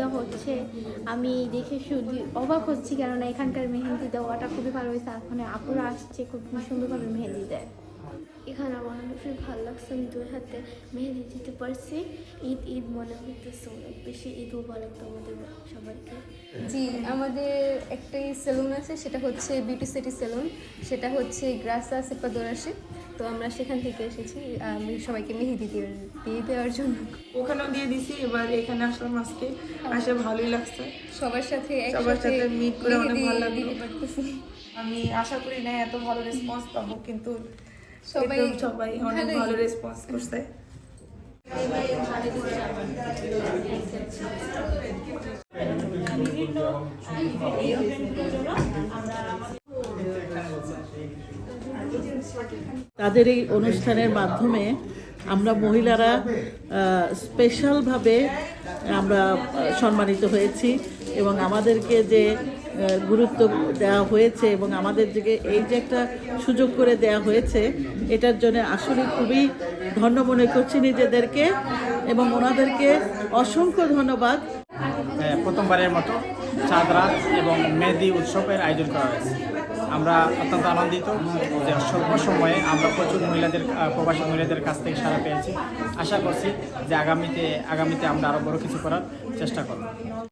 মেহেন্দিটা হচ্ছে। আমি দেখে শুধু অবাক হচ্ছি কেননা এখানকার মেহেন্দি দেওয়াটা খুবই ভালো হয়েছে। এখন আপুরা আসছে, খুব সুন্দরভাবে মেহেন্দি দেয়। আমার ভালো লাগছে আমি দুই হাতে মেহেন্দি দিতে পারছি। ঈদ ঈদ মনে হইতেছে অনেক বেশি ঈদ মুবারক তোমাদের সবাইকে। জি আমাদের একটাই সেলুন আছে সেটা হচ্ছে বিউটি সিটি সেলুন সেটা হচ্ছে গ্রাসা সেপাদোরাসে তো আমরা সেখান থেকে এসেছি আমি সবাইকে মেহেদি দিয়ে দিয়ে দেওয়ার জন্য। ওখানেও দিয়ে দিছি এবার এখানে আসলাম আজকে। আসে ভালোই লাগছে। সবার সাথে সবার সাথে মিট করে অনেক ভালো লাগল। আমি আশা করি না এত ভালো রেসপন্স পাবো কিন্তু সবাই সবাই অনেক ভালো রেসপন্স করছে। তাদের এই অনুষ্ঠানের মাধ্যমে আমরা মহিলারা স্পেশালভাবে আমরা সম্মানিত হয়েছি এবং আমাদেরকে যে গুরুত্ব দেওয়া হয়েছে এবং আমাদের যে এই যে একটা সুযোগ করে দেওয়া হয়েছে এটার জন্য আসলে খুবই ধন্য মনে করছি নিজেদেরকে এবং ওনাদেরকে অসংখ্য ধন্যবাদ। হ্যাঁ, প্রথমবারের মতো চাঁদ রাত এবং মেহেদি উৎসবের আয়োজন করা হয়েছে। আমরা অত্যন্ত আনন্দিত যে স্বল্প সময়ে আমরা প্রচুর মহিলাদের প্রবাসী মহিলাদের কাছ থেকে সাড়া পেয়েছি। আশা করছি যে আগামীতে আগামীতে আমরা আরও বড় কিছু করার চেষ্টা করব।